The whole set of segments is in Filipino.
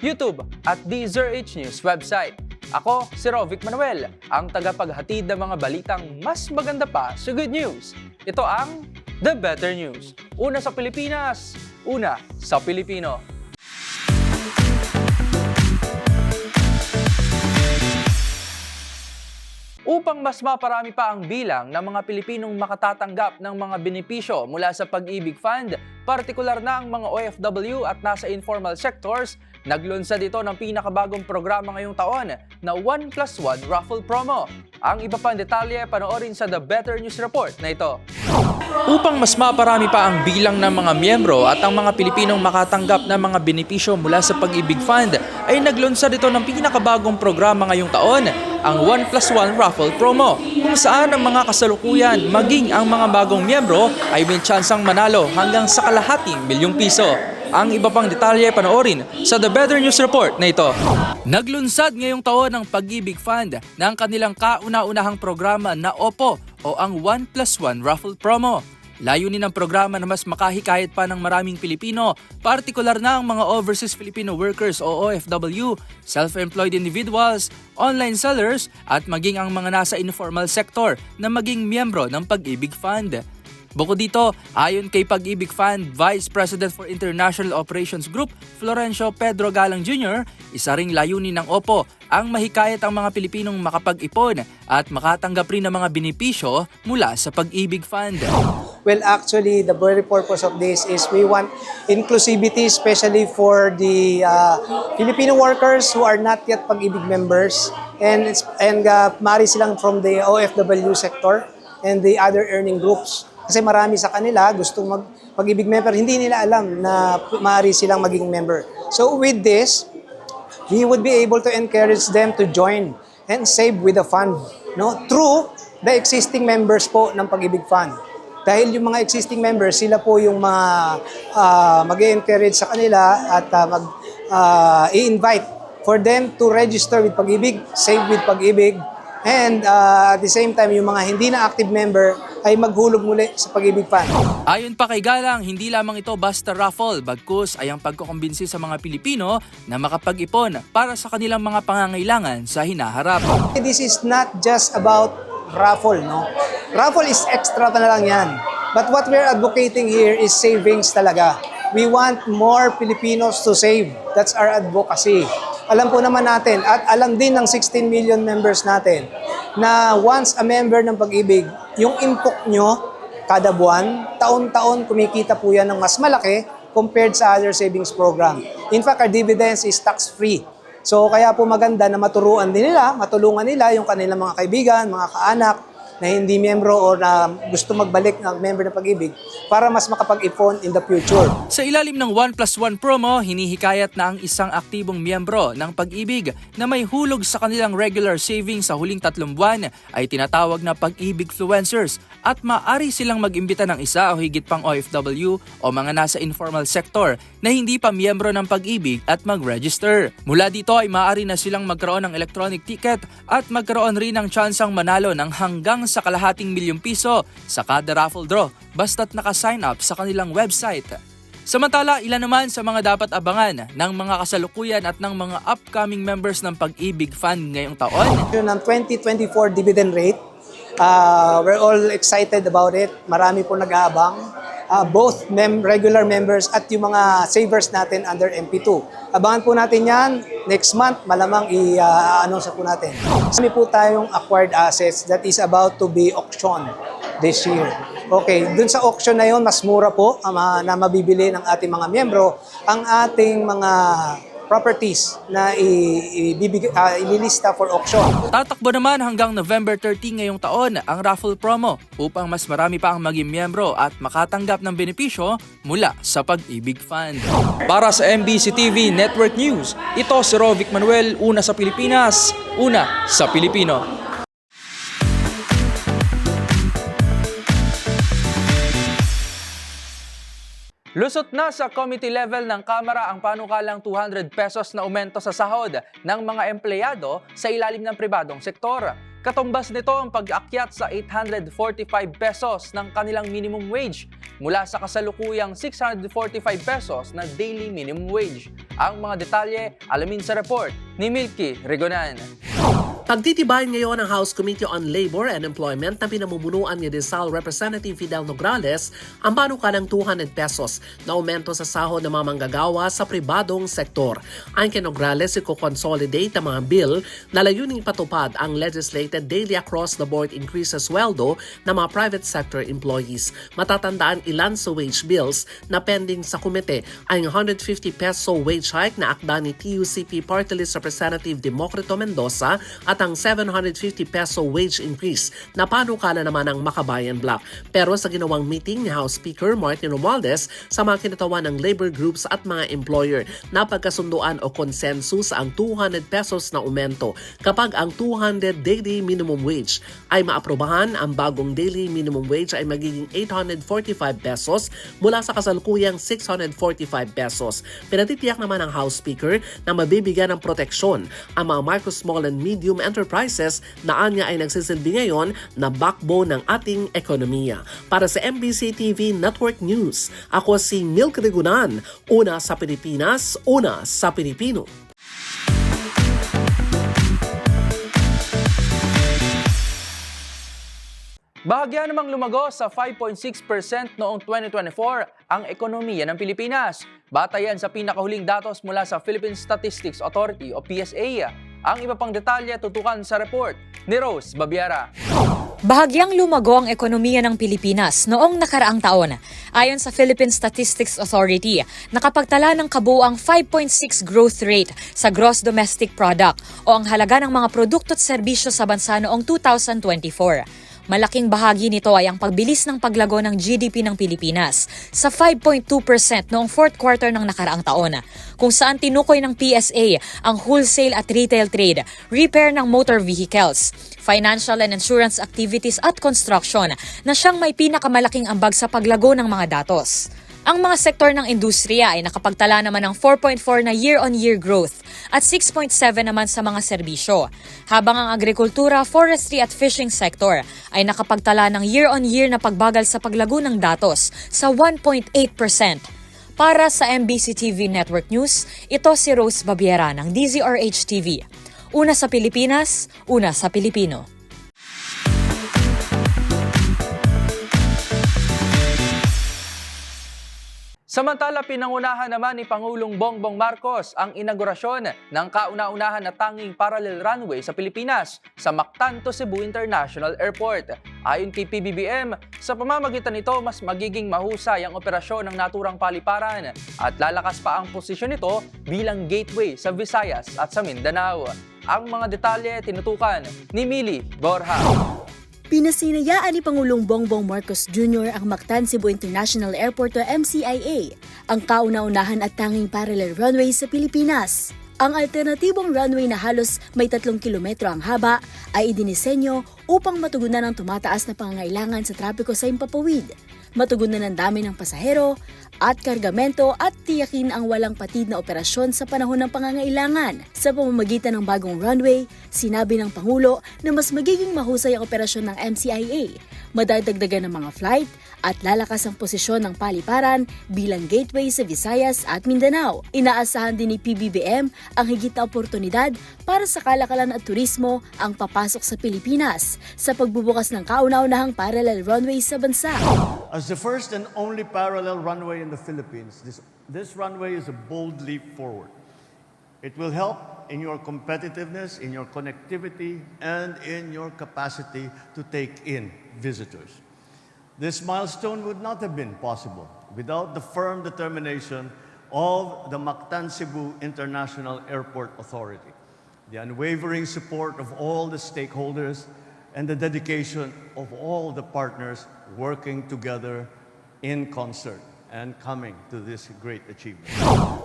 YouTube at DZRH News website. Ako, si Rovic Manuel, ang tagapaghatid ng mga balitang mas maganda pa sa good news. Ito ang The Better News. Una sa Pilipinas, una sa Pilipino. Upang mas maparami pa ang bilang ng mga Pilipinong makatatanggap ng mga benepisyo mula sa Pag-ibig Fund, partikular na ang mga OFW at nasa informal sectors, naglunsad ito ng pinakabagong programa ngayong taon na 1 plus 1 raffle promo. Ang iba pang detalye panoorin sa The Better News Report na ito. Upang mas maparami pa ang bilang ng mga miyembro at ang mga Pilipinong makatanggap ng mga benepisyo mula sa Pag-ibig Fund, ay naglunsad ito ng pinakabagong programa ngayong taon, ang 1 plus 1 raffle promo, kung saan ang mga kasalukuyan maging ang mga bagong miyembro ay may tsansang manalo hanggang sa kalahating milyong piso. Ang iba pang detalye panoorin sa The Better News Report na ito. Naglunsad ngayong taon ang Pag-ibig Fund ng kanilang kauna-unahang programa na OPO o ang 1 plus 1 raffle promo. Layunin ng programa na mas makahikayat pa ng maraming Pilipino, partikular na ang mga overseas Filipino workers o OFW, self-employed individuals, online sellers at maging ang mga nasa informal sector na maging miyembro ng Pag-ibig Fund. Bukod dito, ayon kay Pag-ibig Fund Vice President for International Operations Group, Florencio Pedro Galang Jr., isa ring layunin ng OPO ang mahikayat ang mga Pilipinong makapag-ipon at makatanggap rin ng mga benepisyo mula sa Pag-ibig Fund. Well, actually, the very purpose of this is we want inclusivity, especially for the uh, Filipino workers who are not yet pag-ibig members and and uh, mari silang from the OFW sector and the other earning groups. Kasi marami sa kanila gustong mag pag-ibig member, hindi nila alam na maaari silang maging member. So with this, we would be able to encourage them to join and save with the fund no through the existing members po ng Pag-ibig Fund. Dahil yung mga existing members, sila po yung mga uh, mag-encourage sa kanila at uh, mag uh, i-invite for them to register with Pag-ibig, save with Pag-ibig, and uh, at the same time, yung mga hindi na active member ay maghulog muli sa Pag-ibig Fund. Ayon pa kay Galang, hindi lamang ito basta raffle, bagkus ay ang pagkukumbinsi sa mga Pilipino na makapag-ipon para sa kanilang mga pangangailangan sa hinaharap. This is not just about raffle, no? Raffle is extra pa na lang yan. But what we're advocating here is savings talaga. We want more Filipinos to save. That's our advocacy. Alam po naman natin at alam din ng 16 million members natin na once a member ng pag-ibig, yung input nyo kada buwan, taon-taon kumikita po yan ng mas malaki compared sa other savings program. In fact, our dividends is tax-free. So kaya po maganda na maturuan din nila, matulungan nila yung kanilang mga kaibigan, mga kaanak, na hindi miyembro o na gusto magbalik ng member ng pag-ibig para mas makapag-ipon in the future. Sa ilalim ng 1 plus 1 promo, hinihikayat na ang isang aktibong miyembro ng pag-ibig na may hulog sa kanilang regular savings sa huling tatlong buwan ay tinatawag na pag-ibig fluencers at maaari silang mag-imbita ng isa o higit pang OFW o mga nasa informal sector na hindi pa miyembro ng pag-ibig at mag-register. Mula dito ay maaari na silang magkaroon ng electronic ticket at magkaroon rin ng tsansang manalo ng hanggang sa kalahating milyong piso sa kada raffle draw basta't naka-sign up sa kanilang website. Samantala, ilan naman sa mga dapat abangan ng mga kasalukuyan at ng mga upcoming members ng Pag-ibig Fund ngayong taon? Yun ang 2024 dividend rate. Uh, we're all excited about it. Marami po nag-aabang. Uh, both mem- regular members at yung mga savers natin under MP2. Abangan po natin yan. Next month, malamang i-announce po natin. Kami po tayong acquired assets that is about to be auctioned this year. Okay, dun sa auction na yon mas mura po mga- na mabibili ng ating mga miyembro ang ating mga properties na ibibig, ah, ililista for auction. Tatakbo naman hanggang November 30 ngayong taon ang raffle promo upang mas marami pa ang maging miyembro at makatanggap ng benepisyo mula sa Pag-ibig Fund. Para sa MBC TV Network News, ito si Rovic Manuel, una sa Pilipinas, una sa Pilipino. Lusot na sa committee level ng Kamara ang panukalang 200 pesos na aumento sa sahod ng mga empleyado sa ilalim ng pribadong sektor. Katumbas nito ang pag-akyat sa 845 pesos ng kanilang minimum wage mula sa kasalukuyang 645 pesos na daily minimum wage. Ang mga detalye alamin sa report ni Milky Rigonan. Pagtitibayan ngayon ng House Committee on Labor and Employment na pinamumunuan ni Rizal Representative Fidel Nograles ang panukalang 200 pesos na aumento sa sahod ng mga manggagawa sa pribadong sektor. Ayon kay Nograles, iko-consolidate ang mga bill na layuning patupad ang legislated daily across-the-board increase sa sweldo ng mga private sector employees. Matatandaan ilan sa wage bills na pending sa komite ang 150 peso wage hike na akda ni TUCP Party List Representative Democrito Mendoza at ang 750 peso wage increase na panukala naman ng Makabayan Block. Pero sa ginawang meeting ni House Speaker Martin Romualdez sa mga kinatawan ng labor groups at mga employer, napagkasunduan o consensus ang 200 pesos na aumento kapag ang 200 daily minimum wage ay maaprobahan, ang bagong daily minimum wage ay magiging 845 pesos mula sa kasalukuyang 645 pesos. Pinatitiyak naman ng House Speaker na mabibigyan ng proteksyon ang mga micro, small, and medium enterprises na anya ay nagsisilbi ngayon na backbone ng ating ekonomiya. Para sa MBC TV Network News, ako si Milk Rigunan, una sa Pilipinas, una sa Pilipino. Bahagya namang lumago sa 5.6% noong 2024 ang ekonomiya ng Pilipinas. Batayan sa pinakahuling datos mula sa Philippine Statistics Authority o PSA. Ang iba pang detalye tutukan sa report ni Rose Babiara. Bahagyang lumago ang ekonomiya ng Pilipinas noong nakaraang taon. Ayon sa Philippine Statistics Authority, nakapagtala ng kabuang 5.6 growth rate sa gross domestic product o ang halaga ng mga produkto at serbisyo sa bansa noong 2024. Malaking bahagi nito ay ang pagbilis ng paglago ng GDP ng Pilipinas sa 5.2% noong fourth quarter ng nakaraang taon, kung saan tinukoy ng PSA ang wholesale at retail trade, repair ng motor vehicles, financial and insurance activities at construction na siyang may pinakamalaking ambag sa paglago ng mga datos. Ang mga sektor ng industriya ay nakapagtala naman ng 4.4 na year-on-year growth at 6.7 naman sa mga serbisyo, habang ang agrikultura, forestry at fishing sector ay nakapagtala ng year-on-year na pagbagal sa paglago ng datos sa 1.8%. Para sa MBC TV Network News, ito si Rose Babiera ng DZRH TV. Una sa Pilipinas, una sa Pilipino. Samantala, pinangunahan naman ni Pangulong Bongbong Marcos ang inaugurasyon ng kauna-unahan na tanging parallel runway sa Pilipinas sa Mactan to Cebu International Airport. Ayon kay PBBM, sa pamamagitan nito mas magiging mahusay ang operasyon ng naturang paliparan at lalakas pa ang posisyon nito bilang gateway sa Visayas at sa Mindanao. Ang mga detalye tinutukan ni Mili Borja. Pinasinayaan ni Pangulong Bongbong Marcos Jr. ang Mactan Cebu International Airport o MCIA, ang kauna-unahan at tanging parallel runway sa Pilipinas. Ang alternatibong runway na halos may tatlong kilometro ang haba ay idinisenyo upang matugunan ang tumataas na pangangailangan sa trapiko sa Impapawid, matugunan ang dami ng pasahero at kargamento at tiyakin ang walang patid na operasyon sa panahon ng pangangailangan. Sa pamamagitan ng bagong runway, sinabi ng Pangulo na mas magiging mahusay ang operasyon ng MCIA, madadagdagan ng mga flight at lalakas ang posisyon ng paliparan bilang gateway sa Visayas at Mindanao. Inaasahan din ni PBBM ang higit na oportunidad para sa kalakalan at turismo ang papasok sa Pilipinas sa pagbubukas ng kauna-unahang parallel runway sa bansa. As the first and only parallel runway in the Philippines, this, this runway is a bold leap forward. It will help in your competitiveness, in your connectivity, and in your capacity to take in visitors. This milestone would not have been possible without the firm determination of the Mactan Cebu International Airport Authority, the unwavering support of all the stakeholders, and the dedication of all the partners working together in concert and coming to this great achievement.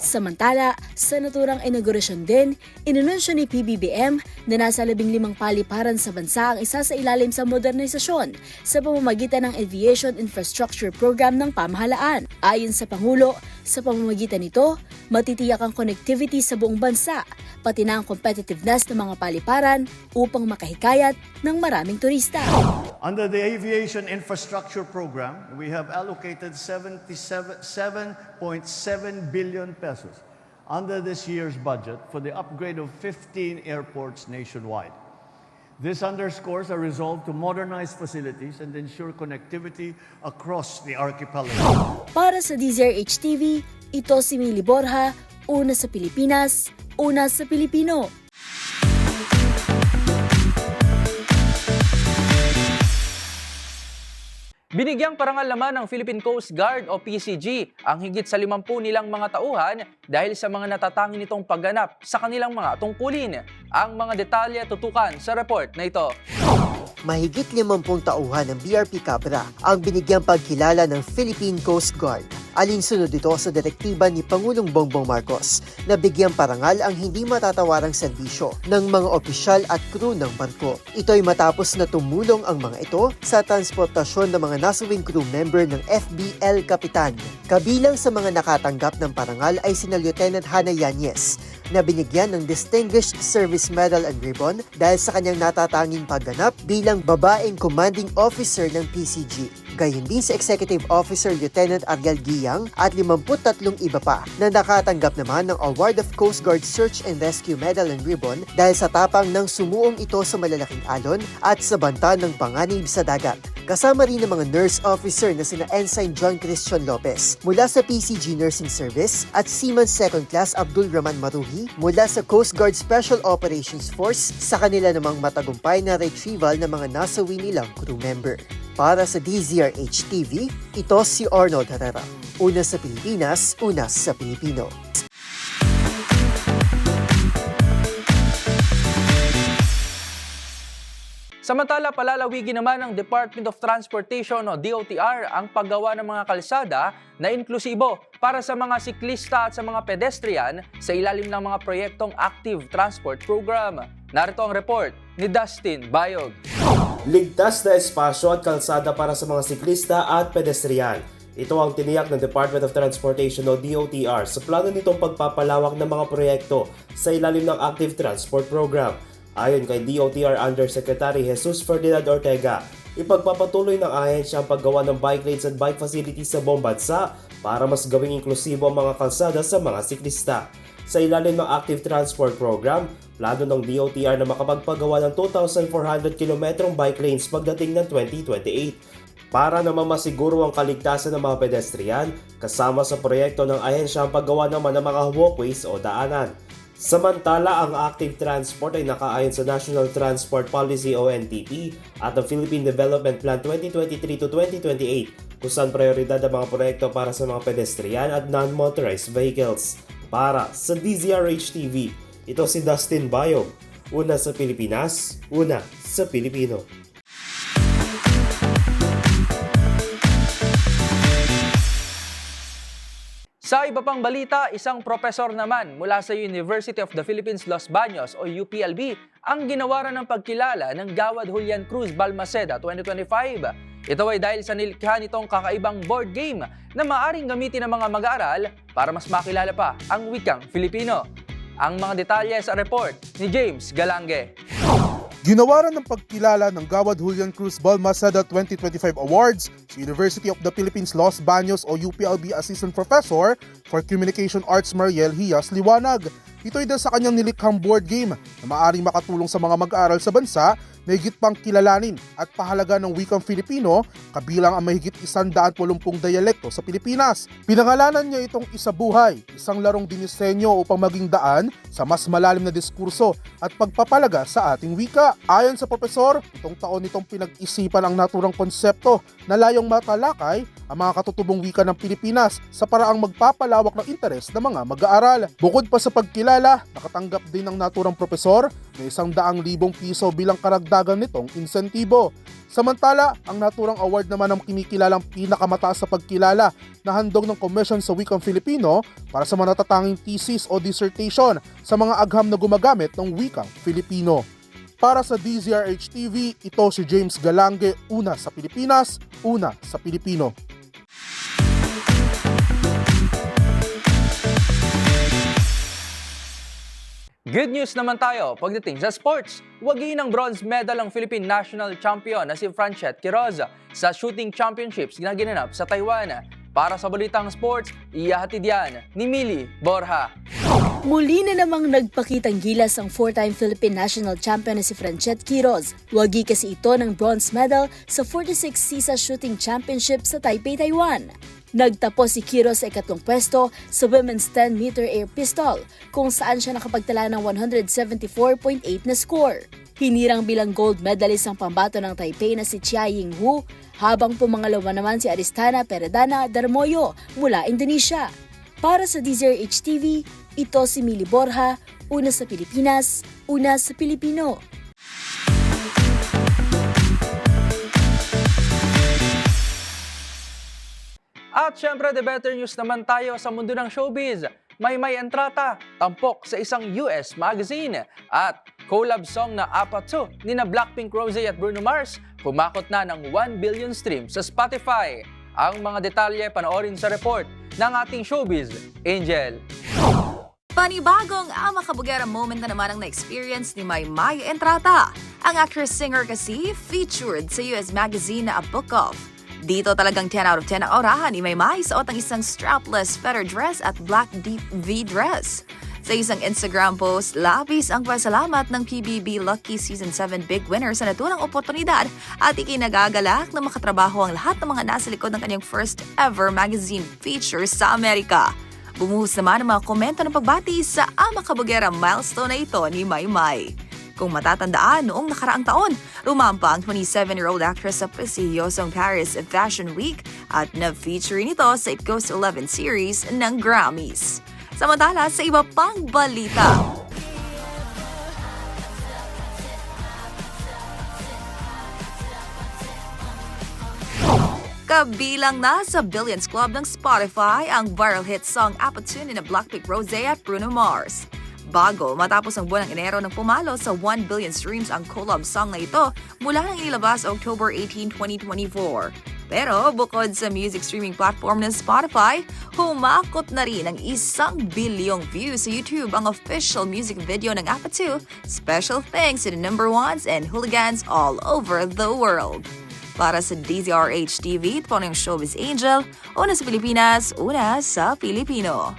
Samantala, sa naturang inaugurasyon din, inununsyo ni PBBM na nasa labing limang paliparan sa bansa ang isa sa ilalim sa modernisasyon sa pamamagitan ng Aviation Infrastructure Program ng pamahalaan. Ayon sa Pangulo, sa pamamagitan nito, matitiyak ang connectivity sa buong bansa, pati na ang competitiveness ng mga paliparan upang makahikayat ng maraming turista. Under the Aviation Infrastructure Program, we have allocated 77 7.7 billion pesos under this year's budget for the upgrade of 15 airports nationwide. This underscores our resolve to modernize facilities and ensure connectivity across the archipelago. Para sa DZRH TV, ito si Mili Borja, una sa Pilipinas, una sa Pilipino. Binigyang parangal ng Philippine Coast Guard o PCG ang higit sa 50 nilang mga tauhan dahil sa mga natatangin nitong pagganap sa kanilang mga tungkulin. Ang mga detalye tutukan sa report na ito. Mahigit 50 tauhan ng BRP Cabra ang binigyang pagkilala ng Philippine Coast Guard. Alinsunod ito sa direktiba ni Pangulong Bongbong Marcos na bigyang parangal ang hindi matatawarang serbisyo ng mga opisyal at crew ng barko. Ito'y matapos na tumulong ang mga ito sa transportasyon ng mga nasawing crew member ng FBL Kapitan. Kabilang sa mga nakatanggap ng parangal ay sina Lieutenant Hana Yanez na binigyan ng Distinguished Service Medal and Ribbon dahil sa kanyang natatanging pagganap bilang babaeng commanding officer ng PCG. Gayon din sa Executive Officer Lieutenant Ariel Giyang at 53 iba pa na nakatanggap naman ng Award of Coast Guard Search and Rescue Medal and Ribbon dahil sa tapang ng sumuong ito sa malalaking alon at sa banta ng panganib sa dagat. Kasama rin ng mga nurse officer na sina Ensign John Christian Lopez mula sa PCG Nursing Service at Seaman Second Class Abdul Rahman Maruhi mula sa Coast Guard Special Operations Force sa kanila namang matagumpay na retrieval ng mga nasawi nilang crew member. Para sa DZRH TV, ito si Arnold Herrera. Una sa Pilipinas, una sa Pilipino. Samantala, palalawigin naman ng Department of Transportation o DOTR ang paggawa ng mga kalsada na inklusibo para sa mga siklista at sa mga pedestrian sa ilalim ng mga proyektong Active Transport Program. Narito ang report ni Dustin Bayog. Ligtas na espasyo at kalsada para sa mga siklista at pedestrian. Ito ang tiniyak ng Department of Transportation o DOTR sa plano nitong pagpapalawak ng mga proyekto sa ilalim ng Active Transport Program. Ayon kay DOTR Undersecretary Jesus Ferdinand Ortega, ipagpapatuloy ng ahensya ang paggawa ng bike lanes at bike facilities sa buong bansa para mas gawing inklusibo ang mga kalsada sa mga siklista. Sa ilalim ng Active Transport Program, plano ng DOTR na makapagpagawa ng 2,400 kilometrong bike lanes pagdating ng 2028 para naman masiguro ang kaligtasan ng mga pedestrian kasama sa proyekto ng ahensya ang paggawa naman ng mga walkways o daanan. Samantala, ang Active Transport ay nakaayon sa National Transport Policy o NTP at ang Philippine Development Plan 2023 to 2028 kung saan prioridad ang mga proyekto para sa mga pedestrian at non-motorized vehicles. Para sa DZRH TV, ito si Dustin Bayog. Una sa Pilipinas, una sa Pilipino. Sa iba pang balita, isang profesor naman mula sa University of the Philippines Los Baños o UPLB ang ginawaran ng pagkilala ng Gawad Julian Cruz Balmaceda 2025. Ito ay dahil sa nilikha nitong kakaibang board game na maaring gamitin ng mga mag-aaral para mas makilala pa ang wikang Filipino. Ang mga detalye sa report ni James Galange. Ginawaran ng pagkilala ng Gawad Julian Cruz Balmaceda 2025 Awards sa University of the Philippines Los Baños o UPLB Assistant Professor for Communication Arts Mariel Hias Liwanag. Ito ay dahil sa kanyang nilikhang board game na maaaring makatulong sa mga mag-aaral sa bansa na higit pang kilalanin at pahalaga ng wikang Filipino kabilang ang mahigit 180 dialekto sa Pilipinas. Pinangalanan niya itong isabuhay, isang larong dinisenyo upang maging daan sa mas malalim na diskurso at pagpapalaga sa ating wika. Ayon sa profesor, itong taon nitong pinag-isipan ang naturang konsepto na layong matalakay ang mga katutubong wika ng Pilipinas sa paraang magpapalawak ng interes ng mga mag-aaral. Bukod pa sa pagkilala, nakatanggap din ng naturang profesor na isang daang libong piso bilang karagdagan nitong insentibo. Samantala, ang naturang award naman ang kinikilalang pinakamataas sa pagkilala na handog ng Commission sa Wikang Filipino para sa manatatanging thesis o dissertation sa mga agham na gumagamit ng wikang Filipino. Para sa DZRH TV, ito si James Galange, una sa Pilipinas, una sa Pilipino. Good news naman tayo pagdating sa sports. Wagi ng bronze medal ang Philippine National Champion na si Franchette Quiroz sa Shooting Championships na ginanap sa Taiwan. Para sa balitang sports, iyahatid yan ni Mili Borja. Muli na namang nagpakitang gilas ang four-time Philippine National Champion na si Franchette Quiroz. Wagi kasi ito ng bronze medal sa 46 CISA Shooting Championship sa Taipei, Taiwan. Nagtapos si Quiroz sa ikatlong pwesto sa Women's 10-meter air pistol kung saan siya nakapagtala ng 174.8 na score. Hinirang bilang gold medalist ang pambato ng Taipei na si Chia Ying Wu habang pumangalawa naman si Aristana Peredana Darmoyo mula Indonesia. Para sa DZRH TV, ito si Mili Borja, una sa Pilipinas, una sa Pilipino. At syempre, the better news naman tayo sa mundo ng showbiz. May may entrata, tampok sa isang US magazine at collab song na Apa 2 ni na Blackpink Rosé at Bruno Mars pumakot na ng 1 billion streams sa Spotify. Ang mga detalye panoorin sa report ng ating showbiz, Angel. Panibagong ama kabugera moment na naman ang na-experience ni Maymay Entrata. Ang actress-singer kasi featured sa US magazine na A Book Of. Dito talagang 10 out of 10 ang orahan ni Maymay suot ang isang strapless feather dress at black deep V dress. Sa isang Instagram post, labis ang pasalamat ng PBB Lucky Season 7 Big Winner sa naturang oportunidad at ikinagagalak na makatrabaho ang lahat ng mga nasa likod ng kanyang first ever magazine feature sa Amerika. Bumuhos naman ang mga komento ng pagbati sa ama kabugera milestone na ito ni Maymay. Kung matatandaan, noong nakaraang taon, rumampa ang 27-year-old actress sa prestigyosong Paris Fashion Week at na-feature nito sa It Goes to 11 series ng Grammys. Samantala, sa iba pang balita, Kabilang na sa Billions Club ng Spotify ang viral hit song ni na Blackpink Rosé at Bruno Mars. Bago matapos ang buwan ng Enero nang pumalo sa 1 billion streams ang collab song na ito mula nang ilabas October 18, 2024. Pero bukod sa music streaming platform ng Spotify, humakot na rin ang isang bilyong views sa YouTube ang official music video ng Apatu, special thanks to the number ones and hooligans all over the world. Para sa DZRH TV, ito ang Showbiz Angel, una sa Pilipinas, una sa Pilipino.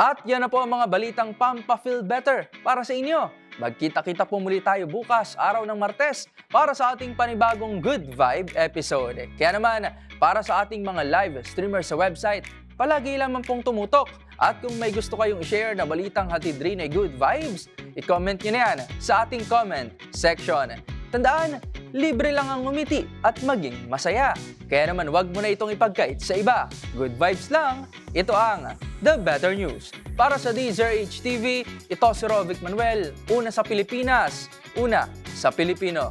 At yan na po ang mga balitang Pampa-Feel Better para sa inyo. Magkita-kita po muli tayo bukas, araw ng Martes, para sa ating panibagong Good Vibe episode. Kaya naman, para sa ating mga live streamers sa website, palagi lamang pong tumutok. At kung may gusto kayong i-share na balitang hatid rin ay good vibes, i-comment nyo na yan sa ating comment section. Tandaan, libre lang ang umiti at maging masaya. Kaya naman wag mo na itong ipagkait sa iba. Good vibes lang. Ito ang The Better News. Para sa DZRH TV, ito si Rovic Manuel. Una sa Pilipinas, una sa Pilipino.